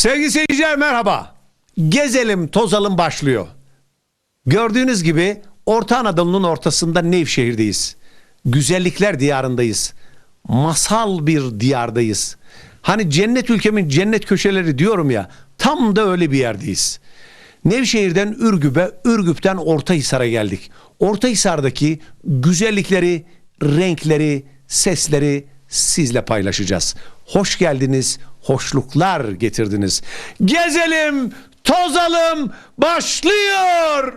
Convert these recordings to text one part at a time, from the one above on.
Sevgili seyirciler merhaba. Gezelim tozalım başlıyor. Gördüğünüz gibi Orta Anadolu'nun ortasında Nevşehir'deyiz. Güzellikler diyarındayız. Masal bir diyardayız. Hani cennet ülkemin cennet köşeleri diyorum ya tam da öyle bir yerdeyiz. Nevşehir'den Ürgüp'e, Ürgüp'ten Ortahisar'a geldik. Ortahisar'daki güzellikleri, renkleri, sesleri sizle paylaşacağız. Hoş geldiniz, hoşluklar getirdiniz. Gezelim, tozalım başlıyor.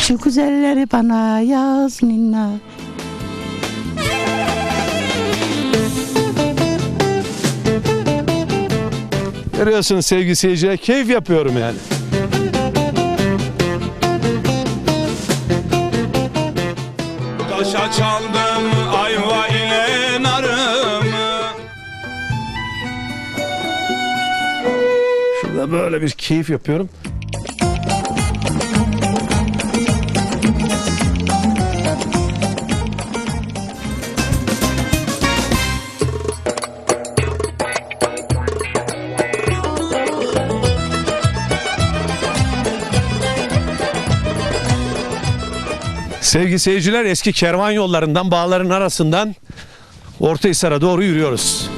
Şu güzelleri bana yaz ninna. Görüyorsunuz sevgili seyirciler keyif yapıyorum yani. Taşa çaldım ayva ile narımı Şurada böyle bir keyif yapıyorum. Sevgili seyirciler eski kervan yollarından bağların arasından Ortahisar'a doğru yürüyoruz.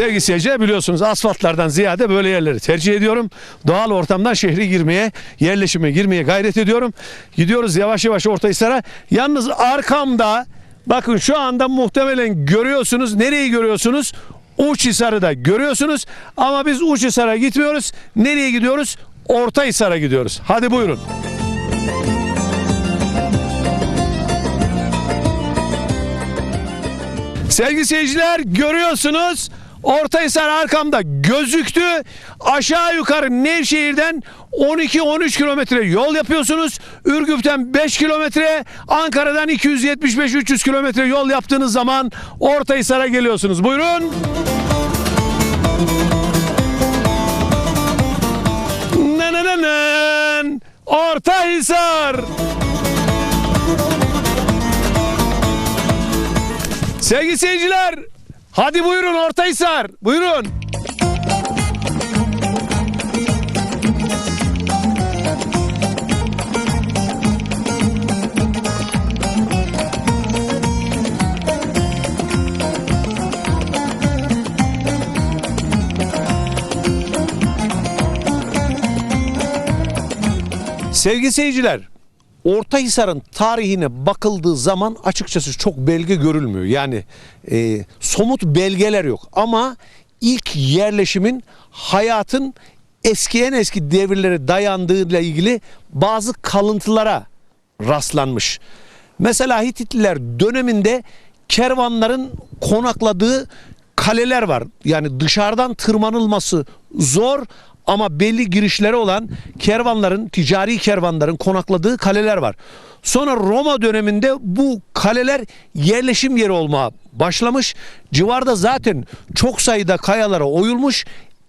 Sevgili seyirciler biliyorsunuz asfaltlardan ziyade böyle yerleri tercih ediyorum. Doğal ortamdan şehre girmeye, yerleşime girmeye gayret ediyorum. Gidiyoruz yavaş yavaş Ortahisar'a. Yalnız arkamda bakın şu anda muhtemelen görüyorsunuz. Nereyi görüyorsunuz? Uçhisar'ı da görüyorsunuz. Ama biz Uçhisar'a gitmiyoruz. Nereye gidiyoruz? Ortahisar'a gidiyoruz. Hadi buyurun. Sevgili seyirciler görüyorsunuz Ortahisar arkamda gözüktü. Aşağı yukarı Nevşehir'den 12-13 kilometre yol yapıyorsunuz. Ürgüp'ten 5 kilometre, Ankara'dan 275-300 kilometre yol yaptığınız zaman Ortahisar'a geliyorsunuz. Buyurun. Nanananan. Ortahisar. Sevgili seyirciler, hadi buyurun Ortahisar, buyurun. Sevgili seyirciler, Ortahisar'ın tarihine bakıldığı zaman açıkçası çok belge görülmüyor. Yani e, somut belgeler yok. Ama ilk yerleşimin hayatın eskiyen eski devirlere dayandığıyla ilgili bazı kalıntılara rastlanmış. Mesela Hititliler döneminde kervanların konakladığı kaleler var. Yani dışarıdan tırmanılması zor ama belli girişleri olan kervanların, ticari kervanların konakladığı kaleler var. Sonra Roma döneminde bu kaleler yerleşim yeri olmaya başlamış. Civarda zaten çok sayıda kayalara oyulmuş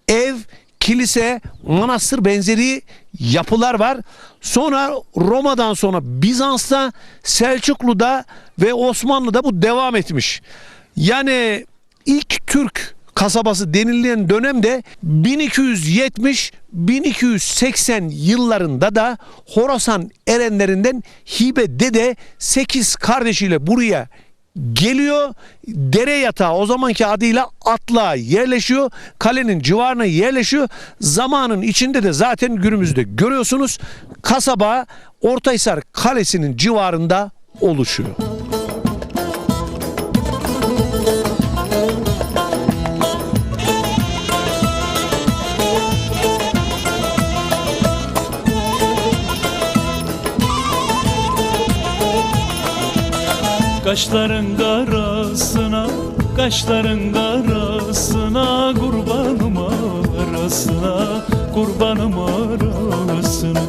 ev, kilise, manastır benzeri yapılar var. Sonra Roma'dan sonra Bizans'ta, Selçuklu'da ve Osmanlı'da bu devam etmiş. Yani ilk Türk kasabası denilen dönemde 1270-1280 yıllarında da Horasan erenlerinden Hibe Dede 8 kardeşiyle buraya geliyor dere yatağı o zamanki adıyla atla yerleşiyor. Kalenin civarına yerleşiyor. Zamanın içinde de zaten günümüzde görüyorsunuz kasaba Ortahisar Kalesi'nin civarında oluşuyor. Kaşların karasına, kaşların karasına Kurbanım arasına, kurbanım arasına.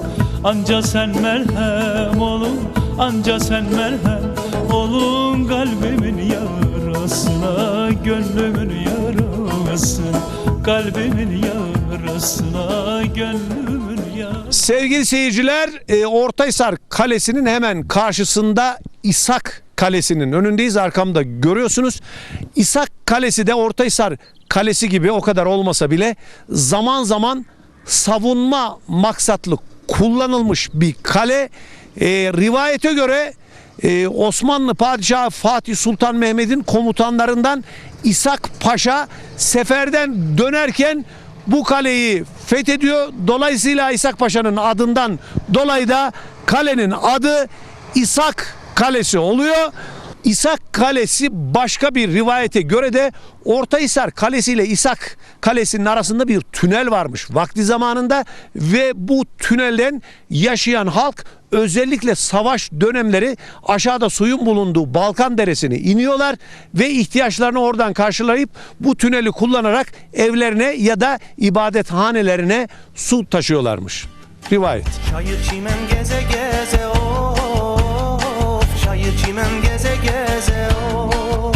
Anca sen merhem olun, anca sen merhem olun Kalbimin yarasına, gönlümün yarasına Kalbimin yarasına, gönlümün Sevgili seyirciler, e, Ortahisar Kalesi'nin hemen karşısında İshak Kalesi'nin önündeyiz. Arkamda görüyorsunuz. İshak Kalesi de Ortahisar Kalesi gibi o kadar olmasa bile zaman zaman savunma maksatlı kullanılmış bir kale. E, rivayete göre e, Osmanlı Padişahı Fatih Sultan Mehmet'in komutanlarından İshak Paşa seferden dönerken bu kaleyi fethediyor. Dolayısıyla İshak Paşa'nın adından dolayı da kalenin adı İshak Kalesi oluyor. İshak Kalesi başka bir rivayete göre de Ortahisar Kalesi ile İshak Kalesi'nin arasında bir tünel varmış vakti zamanında ve bu tünelden yaşayan halk özellikle savaş dönemleri aşağıda suyun bulunduğu Balkan Deresi'ne iniyorlar ve ihtiyaçlarını oradan karşılayıp bu tüneli kullanarak evlerine ya da ibadethanelerine su taşıyorlarmış. Rivayet. Çayır çimen geze geze of Çayır çimen geze geze of.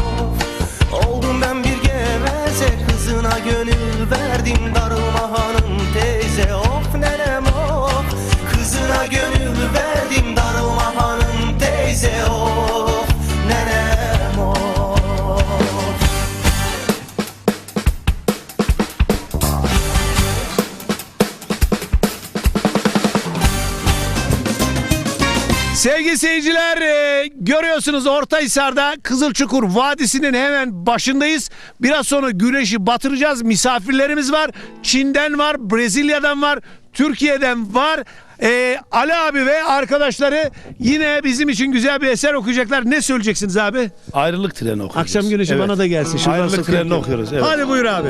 Oldum ben bir geveze Kızına gönül verdim Darılma hanım teyze Of nenem of. Kızına gönül Sevgili seyirciler e, görüyorsunuz Ortahisar'da Kızılçukur Vadisi'nin hemen başındayız. Biraz sonra güneşi batıracağız. Misafirlerimiz var. Çin'den var, Brezilya'dan var, Türkiye'den var. E, Ali abi ve arkadaşları yine bizim için güzel bir eser okuyacaklar. Ne söyleyeceksiniz abi? Ayrılık treni okuyoruz. Akşam güneşi Evet. bana da gelsin. Şuradan Ayrılık yok. okuyoruz. Evet. Hadi buyur abi.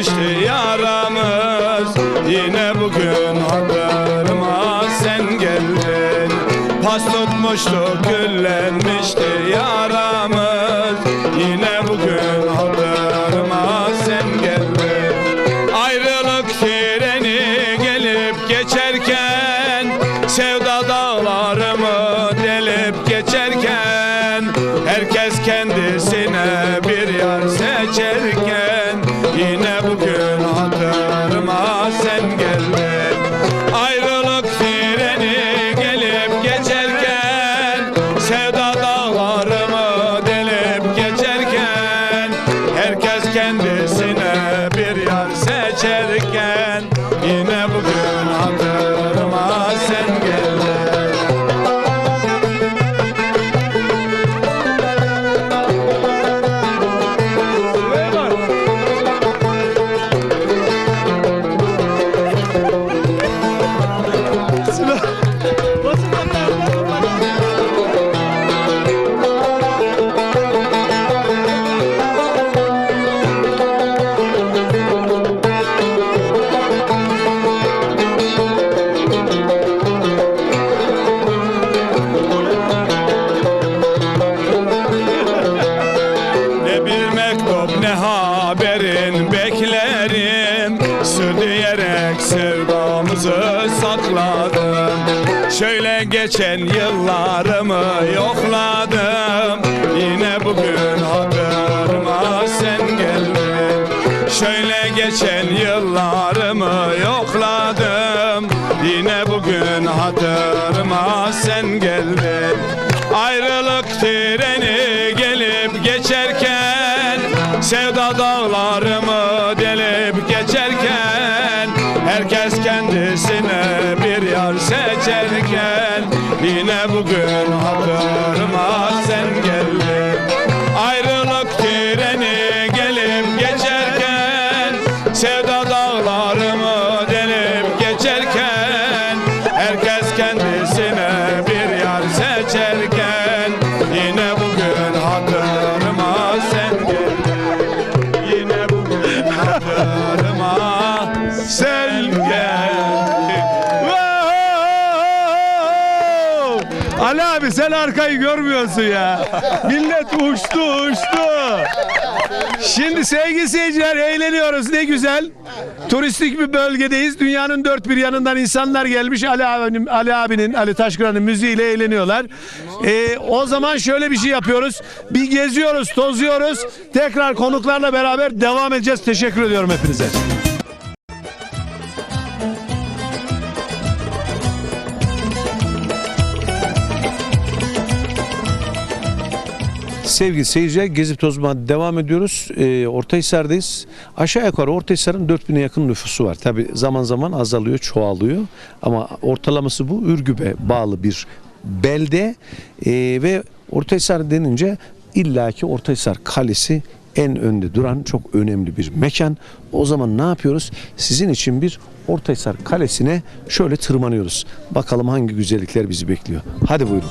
Küllenmişti yaramız. Yine bugün hatırıma sen geldin. Pas tutmuştu küllenmişti yaramız ne haberin beklerim Sürüyerek sevdamızı sakladım. Şöyle geçen yıllarımı yokladım. Yine bugün hatırıma sen geldin. Şöyle geçen yıllarımı yokladım. Yine bugün hatırıma sen geldin. del Ali abi sen arkayı görmüyorsun ya. Millet uçtu uçtu. Şimdi sevgili seyirciler eğleniyoruz ne güzel. Turistik bir bölgedeyiz. Dünyanın dört bir yanından insanlar gelmiş. Ali abinin, Ali abinin, Ali Taşkıran'ın müziğiyle eğleniyorlar. Ee, o zaman şöyle bir şey yapıyoruz. Bir geziyoruz, tozuyoruz. Tekrar konuklarla beraber devam edeceğiz. Teşekkür ediyorum hepinize. Sevgili seyirciler gezip tozmaya devam ediyoruz. Ee, Ortahisar'dayız. Aşağı yukarı Ortahisar'ın 4000'e yakın nüfusu var. Tabi zaman zaman azalıyor, çoğalıyor. Ama ortalaması bu. Ürgüp'e bağlı bir belde. Ee, ve Ortahisar denince illaki Ortahisar Kalesi en önde duran çok önemli bir mekan. O zaman ne yapıyoruz? Sizin için bir Ortahisar Kalesi'ne şöyle tırmanıyoruz. Bakalım hangi güzellikler bizi bekliyor. Hadi buyurun.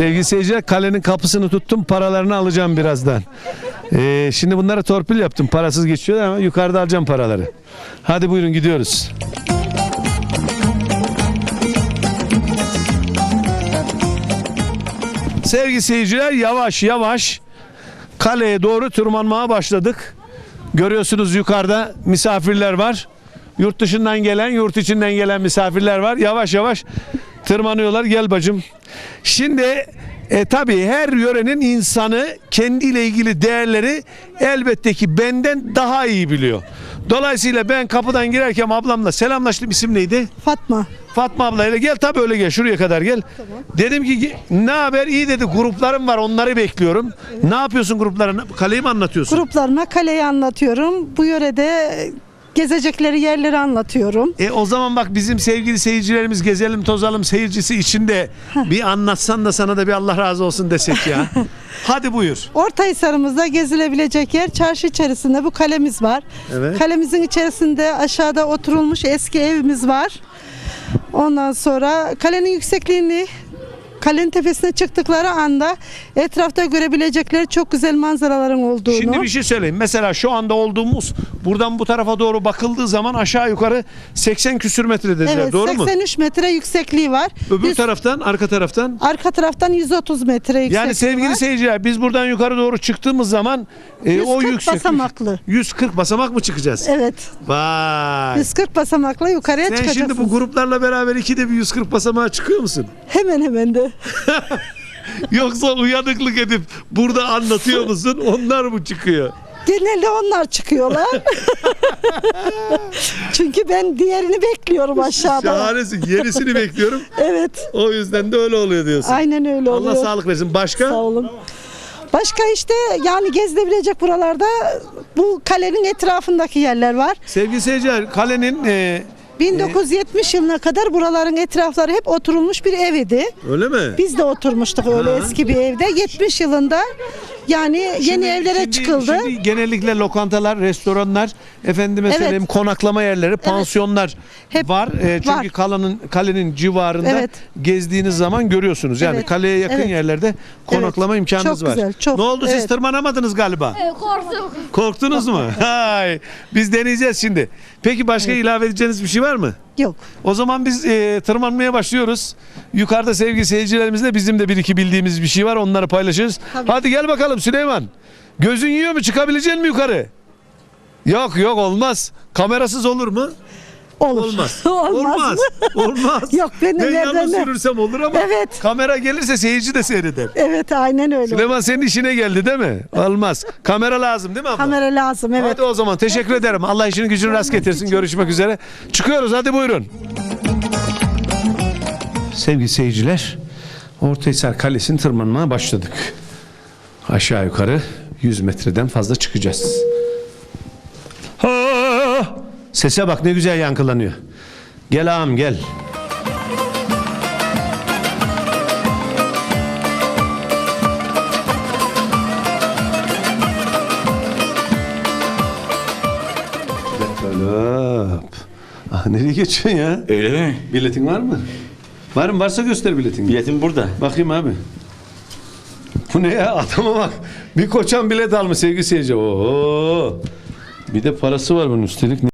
Sevgili seyirciler kalenin kapısını tuttum paralarını alacağım birazdan. Ee, şimdi bunlara torpil yaptım parasız geçiyorlar ama yukarıda alacağım paraları. Hadi buyurun gidiyoruz. Sevgili seyirciler yavaş yavaş kaleye doğru tırmanmaya başladık. Görüyorsunuz yukarıda misafirler var. Yurt dışından gelen, yurt içinden gelen misafirler var. Yavaş yavaş tırmanıyorlar. Gel bacım. Şimdi e, tabii her yörenin insanı kendiyle ilgili değerleri elbette ki benden daha iyi biliyor. Dolayısıyla ben kapıdan girerken ablamla selamlaştım. İsim neydi? Fatma. Fatma ablayla gel tabii öyle gel şuraya kadar gel. Dedim ki ne haber iyi dedi gruplarım var onları bekliyorum. Ne yapıyorsun gruplarına? Kaleyi mi anlatıyorsun? Gruplarına kaleyi anlatıyorum. Bu yörede gezecekleri yerleri anlatıyorum. E o zaman bak bizim sevgili seyircilerimiz gezelim tozalım seyircisi içinde bir anlatsan da sana da bir Allah razı olsun desek ya. Hadi buyur. Ortahisar'ımızda gezilebilecek yer çarşı içerisinde bu kalemiz var. Evet. Kalemizin içerisinde aşağıda oturulmuş eski evimiz var. Ondan sonra kalenin yüksekliğini kalenin tepesine çıktıkları anda etrafta görebilecekleri çok güzel manzaraların olduğunu. Şimdi bir şey söyleyeyim. Mesela şu anda olduğumuz buradan bu tarafa doğru bakıldığı zaman aşağı yukarı 80 küsür metre dediler. evet, Doğru mu? 83 metre yüksekliği var. Öbür Biz- taraftan arka taraftan arka taraftan 130 metre yüksekliği yani sevgili var. seyirciler biz buradan yukarı doğru çıktığımız zaman e, o 140 yüksek basamaklı. 140 basamak mı çıkacağız? Evet. Vay. 140 basamakla yukarıya Sen çıkacaksınız. şimdi bu gruplarla beraber ikide bir 140 basamağa çıkıyor musun? Hemen hemen de. Yoksa uyanıklık edip burada anlatıyor musun? Onlar mı çıkıyor? Genelde onlar çıkıyorlar. Çünkü ben diğerini bekliyorum aşağıda. Şahanesin. Yenisini bekliyorum. Evet. O yüzden de öyle oluyor diyorsun. Aynen öyle oluyor. Allah sağlık versin. Başka? Sağ olun. Başka işte yani gezilebilecek buralarda bu kalenin etrafındaki yerler var. Sevgili seyirciler kalenin e, 1970 yılına kadar buraların etrafları hep oturulmuş bir ev idi. öyle mi? Biz de oturmuştuk öyle eski bir evde. 70 yılında Yani yeni evlere şimdi- çıkıldı. Şimdi genellikle lokantalar, restoranlar, efendime Evet. söyleyeyim konaklama yerleri, pansiyonlar Hep var. Ee, çünkü var. kalanın kalenin civarında Evet. gezdiğiniz zaman görüyorsunuz. Yani Evet. kaleye yakın Evet. yerlerde konaklama imkanınız Çok var. güzel, çok. Ne oldu siz Evet. tırmanamadınız galiba? Korktuk. Korktunuz mu? Hay. Biz deneyeceğiz şimdi. Peki başka ilave edeceğiniz bir şey var mı? Yok. O zaman biz e, tırmanmaya başlıyoruz. Yukarıda sevgili seyircilerimizle bizim de bir iki bildiğimiz bir şey var. Onları paylaşırız. Tabii. Hadi gel bakalım Süleyman. Gözün yiyor mu? Çıkabilecek mi yukarı? Yok yok olmaz. Kamerasız olur mu? Olur. Olmaz. Olmaz. Olmaz. Yok, ben de ben nereden yalnız sürürsem olur ama Evet. kamera gelirse seyirci de seyreder. Evet aynen öyle. Süleyman senin işine geldi değil mi? Olmaz. Kamera lazım değil mi abla? Kamera lazım evet. Hadi o zaman teşekkür ederim. Allah işini gücünü rast getirsin. Görüşmek üzere. Çıkıyoruz hadi buyurun. Sevgili seyirciler, Ortahisar Kalesi'ni tırmanmaya başladık. Aşağı yukarı 100 metreden fazla çıkacağız. Sese bak ne güzel yankılanıyor. Gel ağam gel. Hop. Ah, nereye geçiyorsun ya? Öyle mi? Biletin var mı? Var mı? Varsa göster biletini. Biletim burada. Bakayım abi. Bu ne ya? Adama bak. Bir koçan bilet almış sevgili seyirci. Oo. Bir de parası var bunun üstelik.